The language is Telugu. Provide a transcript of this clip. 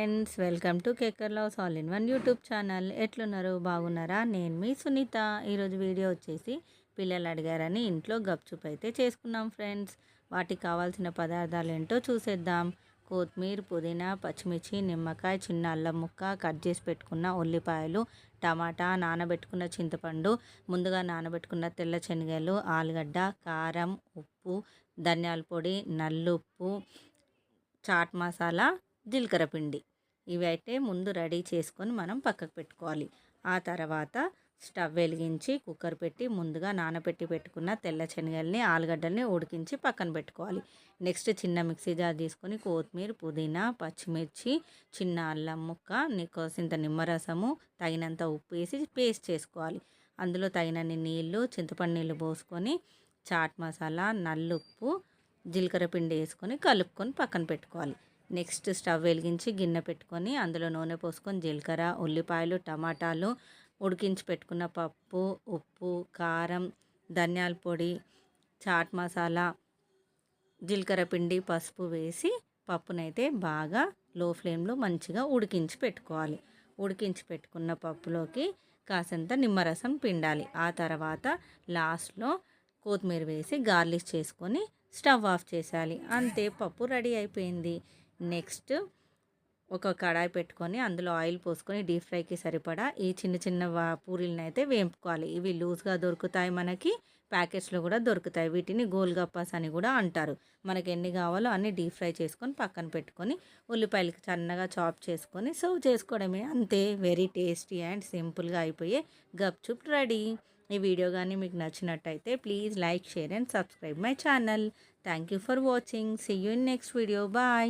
Friends welcome to caker loves all in one YouTube channel. ఎట్లున్నారు? బాగున్నారా? నేను మీ సునీత. ఈరోజు వీడియో వచ్చేసి పిల్లలు అడిగారని ఇంట్లో గప్చుప్ అయితే చేసుకున్నాం ఫ్రెండ్స్. వాటికి కావాల్సిన పదార్థాలు ఏంటో చూసేద్దాం. కొత్తిమీర పుదీనా పచ్చిమిర్చి నిమ్మకాయ చిన్న అల్లం ముక్క కట్ చేసి పెట్టుకున్న ఉల్లిపాయలు టమాటా నానబెట్టుకున్న చింతపండు ముందుగా నానబెట్టుకున్న తెల్ల శనగలు ఆలుగడ్డ కారం ఉప్పు ధనియాల పొడి నల్లుప్పు చాట్ మసాలా జీలకర్ర పిండి. ఇవి అయితే ముందు రెడీ చేసుకొని మనం పక్కకు పెట్టుకోవాలి. ఆ తర్వాత స్టవ్ వెలిగించి కుక్కర్ పెట్టి ముందుగా నానబెట్టి పెట్టుకున్న తెల్ల శనగల్ని ఆలుగడ్డల్ని ఉడికించి పక్కన పెట్టుకోవాలి. నెక్స్ట్ చిన్న మిక్సీ జార్ తీసుకొని కొత్తిమీర పుదీనా పచ్చిమిర్చి చిన్న అల్లం ముక్క నీకోసింత నిమ్మరసము తగినంత ఉప్పు వేసి పేస్ట్ చేసుకోవాలి. అందులో తగినన్ని నీళ్ళు చింతపండు నీళ్ళు పోసుకొని చాట్ మసాలా నల్లుప్పు జీలకర్ర పిండి వేసుకొని కలుపుకొని పక్కన పెట్టుకోవాలి. నెక్స్ట్ స్టవ్ వెలిగించి గిన్నె పెట్టుకొని అందులో నూనె పోసుకొని జీలకర్ర ఉల్లిపాయలు టమాటాలు ఉడికించి పెట్టుకున్న పప్పు ఉప్పు కారం ధనియాల పొడి చాట్ మసాలా జీలకర్ర పిండి పసుపు వేసి పప్పునైతే బాగా లో ఫ్లేమ్లో మంచిగా ఉడికించి పెట్టుకోవాలి. ఉడికించి పెట్టుకున్న పప్పులోకి కాసంత నిమ్మరసం పిండాలి. ఆ తర్వాత లాస్ట్లో కొత్తిమీర వేసి గార్లిష్ చేసుకొని స్టవ్ ఆఫ్ చేసేయాలి. అంతే పప్పు రెడీ అయిపోయింది. నెక్స్ట్ ఒక కడాయి పెట్టుకొని అందులో ఆయిల్ పోసుకొని డీప్ ఫ్రైకి సరిపడా ఈ చిన్న చిన్న పూరీలను అయితే వేపుకోవాలి. ఇవి లూజ్గా దొరుకుతాయి మనకి ప్యాకెట్స్లో కూడా దొరుకుతాయి. వీటిని గోల్గప్పాస్ అని కూడా అంటారు. మనకి ఎన్ని కావాలో అన్ని డీప్ ఫ్రై చేసుకొని పక్కన పెట్టుకొని ఉల్లిపాయలకి సన్నగా చాప్ చేసుకొని సర్వ్ చేసుకోవడమే. అంతే వెరీ టేస్టీ అండ్ సింపుల్గా అయిపోయే గప్చుప్ రెడీ. ఈ వీడియో కానీ మీకు నచ్చినట్టయితే please like share and subscribe my channel. Thank you for watching. See you in next video. Bye.